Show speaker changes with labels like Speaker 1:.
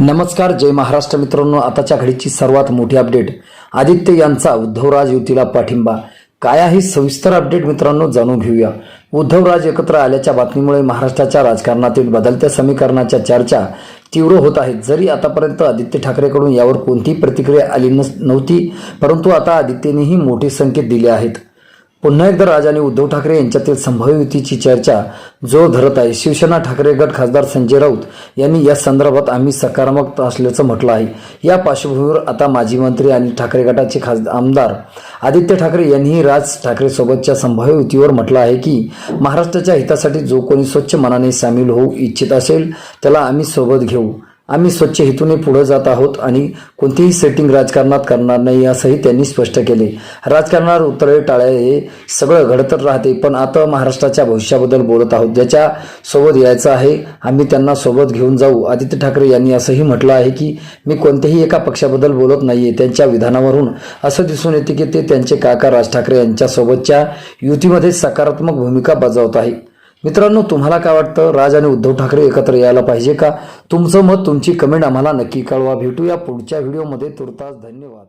Speaker 1: नमस्कार जय महाराष्ट्र मित्रांनो. आताच्या घडीची सर्वात मोठी अपडेट. आदित्य यांचा उद्धवराज युतीला पाठिंबा. काय आहे सविस्तर अपडेट मित्रांनो जाणून घेऊया. उद्धवराज एकत्र आल्याच्या बातमीमुळे महाराष्ट्राच्या राजकारणातील बदलत्या समीकरणाच्या चर्चा तीव्र होत आहेत जरी आतापर्यंत आदित्य ठाकरेकडून यावर कोणतीही प्रतिक्रिया आली नस नव्हती परंतु आता आदित्यनेही मोठे संकेत दिले आहेत. पुन्हा एकदा राज आणि उद्धव ठाकरे यांच्यातील संभाव्य युतीची चर्चा जोर धरत आहे शिवसेना ठाकरे गट खासदार संजय राऊत यांनी या संदर्भात आम्ही सकारात्मक असल्याचं म्हटलं आहे. या पार्श्वभूमीवर आता माजी मंत्री आणि ठाकरे गटाचे खासदार आमदार आदित्य ठाकरे यांनीही राज ठाकरेसोबतच्या संभाव्य युतीवर म्हटलं आहे की महाराष्ट्राच्या हितासाठी जो कोणी स्वच्छ मनाने सामील होऊ इच्छित असेल त्याला आम्ही सोबत घेऊ. आम्ही स्वच्छ हेतूने पुढे जात आहोत आणि कोणतीही सेटिंग राजकारणात करणार नाही असंही त्यांनी स्पष्ट केले. राजकारणावर उतरळे टाळे हे सगळं घडतच राहते पण आता महाराष्ट्राच्या भविष्याबद्दल बोलत आहोत. ज्याच्या सोबत यायचं आहे आम्ही त्यांना सोबत घेऊन जाऊ. आदित्य ठाकरे यांनी असंही म्हटलं आहे की मी कोणत्याही एका पक्षाबद्दल बोलत नाहीये. त्यांच्या विधानावरून असं दिसून येते की ते त्यांचे काका राज ठाकरे यांच्यासोबतच्या युतीमध्ये सकारात्मक भूमिका बजावत आहे. मित्रांनो तुम्हाला काय वाटतं? राज आणि उद्धव ठाकरे एकत्र यायला पाहिजे का? तुमचं मत तुमची कमेंट आम्हाला नक्की कळवा. भेटूया पुढच्या व्हिडिओमध्ये तुर्तास धन्यवाद.